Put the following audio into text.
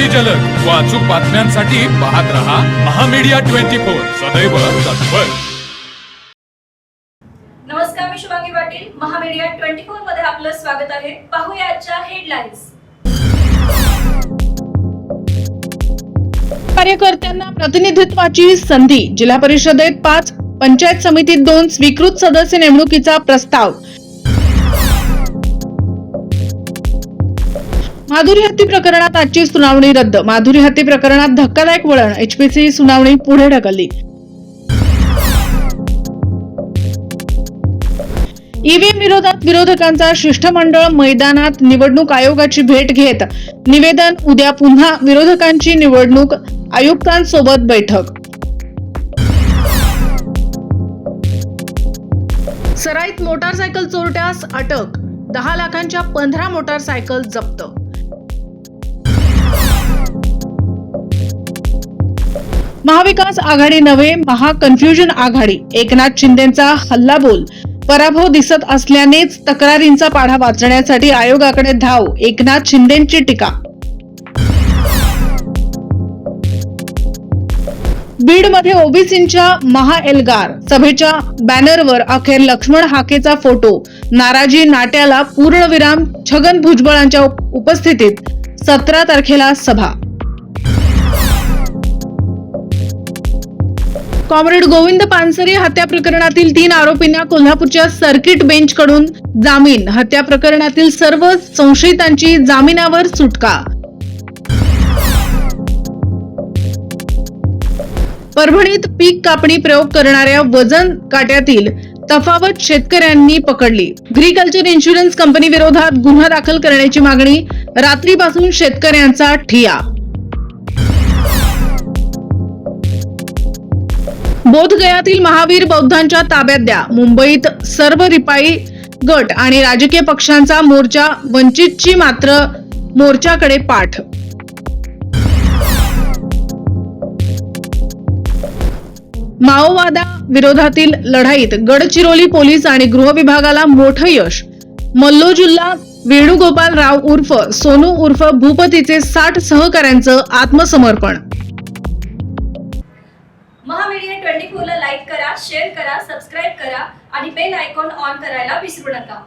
अति जलद. व अचूक बातम्यांसाठी पाहत रहा महामीडिया ट्वेंटी फोर. सदैव तत्पर. नमस्कार मी शुभांगी पाटील. महामीडिया ट्वेंटी फोरमध्ये आपलं स्वागत आहे. पाहूया आजच्या हेडलाईन्स कार्यकर्त्यांना प्रतिनिधित्वाची संधी. जिल्हा परिषदेत पाच पंचायत समितीत दोन स्वीकृत सदस्य नेमणुकीचा प्रस्ताव. माधुरी हत्ती प्रकरणात आजची सुनावणी रद्द. माधुरी हत्ती प्रकरणात धक्कादायक वळण. एचपीसी सुनावणी पुढे ढकलली. ईव्हीएम विरोधात विरोधकांचा शिष्टमंडळ मैदानात निवडणूक आयोगाची भेट घेत निवेदन. उद्या पुन्हा विरोधकांची निवडणूक. आयुक्तांसोबत बैठक. सराईत मोटारसायकल चोरट्यास अटक. दहा लाखांच्या पंधरा मोटारसायकल जप्त. महाविकास आघाडी नव्हे महाकन्फ्युजन आघाडी. एकनाथ शिंदेचा हल्लाबोल. पराभव दिसत असल्यानेच तक्रारींचा पाढा वाचण्यासाठी आयोगाकडे धाव. एकनाथ शिंदेची टीका. बीडमध्ये ओबीसींच्या महाएल्गार सभेच्या बॅनरवर अखेर लक्ष्मण हाकेचा फोटो. नाराजी नाट्याला पूर्णविराम छगन भुजबळांच्या उपस्थितीत सतरा तारखेला सभा. कॉम्रेड गोविंद पानसरे हत्या प्रकरणातील तीन आरोपींना कोल्हापूरच्या सर्किट बेंचकडून जामीन. हत्या प्रकरणातील सर्व संशयितांची जामिनावर सुटका. परभणीत पीक कापणी प्रयोग करणाऱ्या वजन काट्यातील तफावत शेतकऱ्यांनी पकडली. ग्रीकल्चर इन्शुरन्स कंपनी विरोधात गुन्हा दाखल करण्याची मागणी. रात्रीपासून शेतकऱ्यांचा ठिया. बोधगयातील महावीर बौद्धांच्या ताब्यात द्या. मुंबईत सर्व रिपाई गट आणि राजकीय पक्षांचा मोर्चा वंचितची मात्र मोर्चाकडे पाठ. माओवादा विरोधातील लढाईत गडचिरोली पोलीस आणि गृह विभागाला मोठं यश. मल्लोजुल्ला वेणुगोपाल राव उर्फ सोनू उर्फ भूपतीचे साठ सहकाऱ्यांचं आत्मसमर्पण. व्हिडिओला लाईक करा शेअर करा सबस्क्राईब करा आणि बेल आयकॉन ऑन करायला विसरू नका.